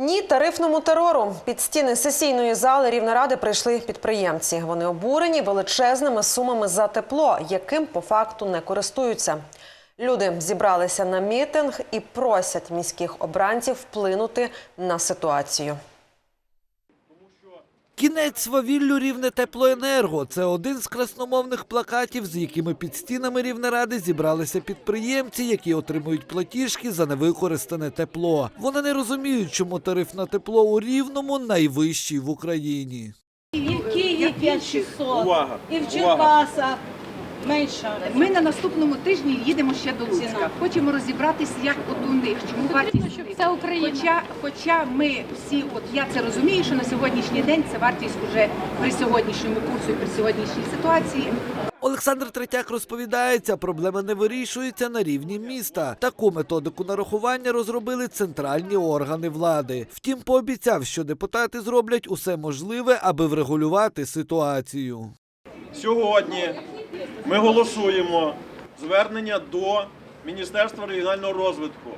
Ні тарифному терору під стіни сесійної зали Рівнаради прийшли підприємці. Вони обурені величезними сумами за тепло, яким по факту не користуються. Люди зібралися на мітинг і просять міських обранців вплинути на ситуацію. Кінець свавіллю рівне теплоенерго. Це один з красномовних плакатів, з якими під стінами Рівнеради зібралися підприємці, які отримують платіжки за невикористане тепло. Вони не розуміють, чому тариф на тепло у рівному найвищий в Україні. І в Києві 5600, Увага! і в Черкасах менше. Ми на наступному тижні їдемо ще до Луцька. Хочемо розібратися, як от у них, чому вартість. у Україна. Хоча, хоча ми всі, от я це розумію, що на сьогоднішній день це вартість уже при сьогоднішньому курсу і при сьогоднішній ситуації. Олександр Третяк розповідає, ця проблема не вирішується на рівні міста. Таку методику нарахування розробили центральні органи влади. Втім, пообіцяв, що депутати зроблять усе можливе, аби врегулювати ситуацію. Сьогодні ми голосуємо звернення до Міністерства регіонального розвитку.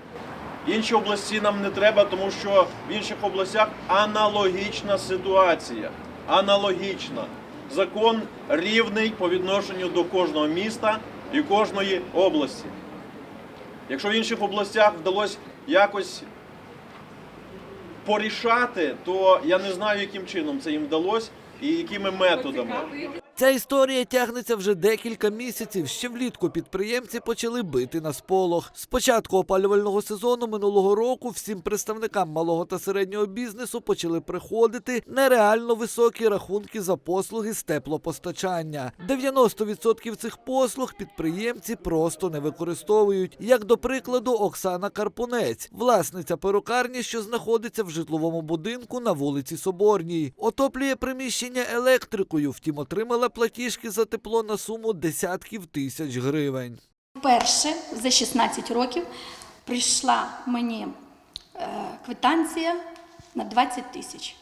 Інші області нам не треба, тому що в інших областях аналогічна ситуація. Аналогічна. Закон рівний по відношенню до кожного міста і кожної області. Якщо в інших областях вдалося якось порішати, то я не знаю, яким чином це їм вдалося і якими методами. Ця історія тягнеться вже декілька місяців. Ще влітку підприємці почали бити на сполох. З початку опалювального сезону минулого року всім представникам малого та середнього бізнесу почали приходити нереально високі рахунки за послуги з теплопостачання. 90% цих послуг підприємці просто не використовують. Як до прикладу, Оксана Карпунець, власниця перукарні, що знаходиться в житловому будинку на вулиці Соборній, отоплює приміщення електрикою, втім отримала платіжки за тепло на суму десятків тисяч гривень. Вперше за 16 років прийшла мені е, квитанція на 20 тисяч.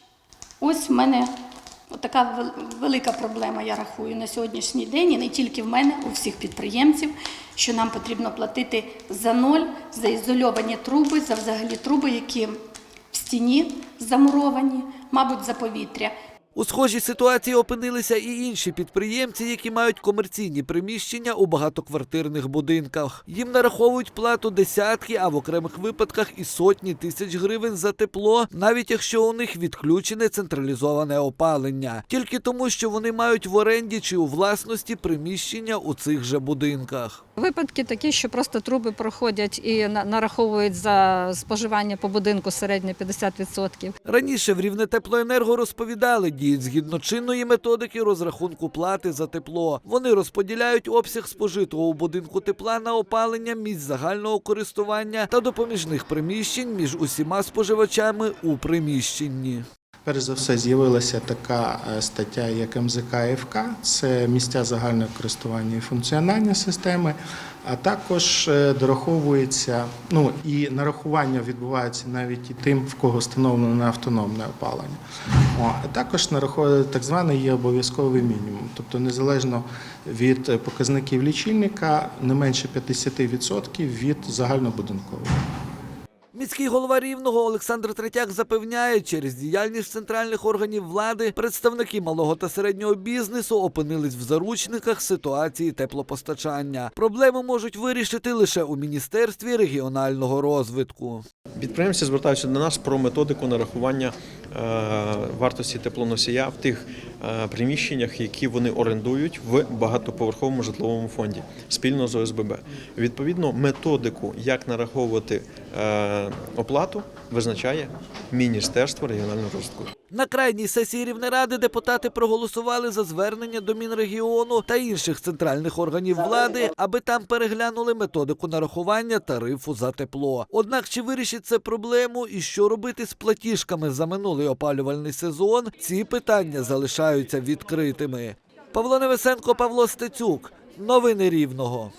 Ось в мене така велика проблема, я рахую, на сьогоднішній день, і не тільки в мене, у всіх підприємців, що нам потрібно платити за ноль, за ізольовані труби, за взагалі труби, які в стіні замуровані, мабуть, за повітря. У схожій ситуації опинилися і інші підприємці, які мають комерційні приміщення у багатоквартирних будинках. Їм нараховують плату десятки, а в окремих випадках і сотні тисяч гривень за тепло, навіть якщо у них відключене централізоване опалення, тільки тому, що вони мають в оренді чи у власності приміщення у цих же будинках. Випадки такі, що просто труби проходять і на- нараховують за споживання по будинку середньо 50%. Раніше в Рівне теплоенерго розповідали, діють згідно чинної методики розрахунку плати за тепло. Вони розподіляють обсяг спожитого у будинку тепла на опалення місць загального користування та допоміжних приміщень між усіма споживачами у приміщенні. Перш за все, з'явилася така е, стаття, як МЗК ФК, це місця загального користування і функціонування системи, а також е, дораховується, ну і нарахування відбувається навіть і тим, в кого встановлено автономне опалення. О, а також нараховує так званий є обов'язковий мінімум, тобто незалежно від показників лічильника, не менше 50% від загальнобудинкового. Міський голова рівного Олександр Третяк запевняє, через діяльність центральних органів влади представники малого та середнього бізнесу опинились в заручниках ситуації теплопостачання. Проблему можуть вирішити лише у міністерстві регіонального розвитку. Підприємці звертаються до нас про методику нарахування е, вартості теплоносія в тих приміщеннях, які вони орендують в багатоповерховому житловому фонді спільно з ОСББ. Відповідно, методику, як нараховувати е, оплату, визначає Міністерство регіонального розвитку. На крайній сесії Рівнеради депутати проголосували за звернення до Мінрегіону та інших центральних органів влади, аби там переглянули методику нарахування тарифу за тепло. Однак чи вирішить це проблему і що робити з платіжками за минулий опалювальний сезон? Ці питання залишаються відкритими. Павло Невесенко, Павло Стецюк. Новини Рівного.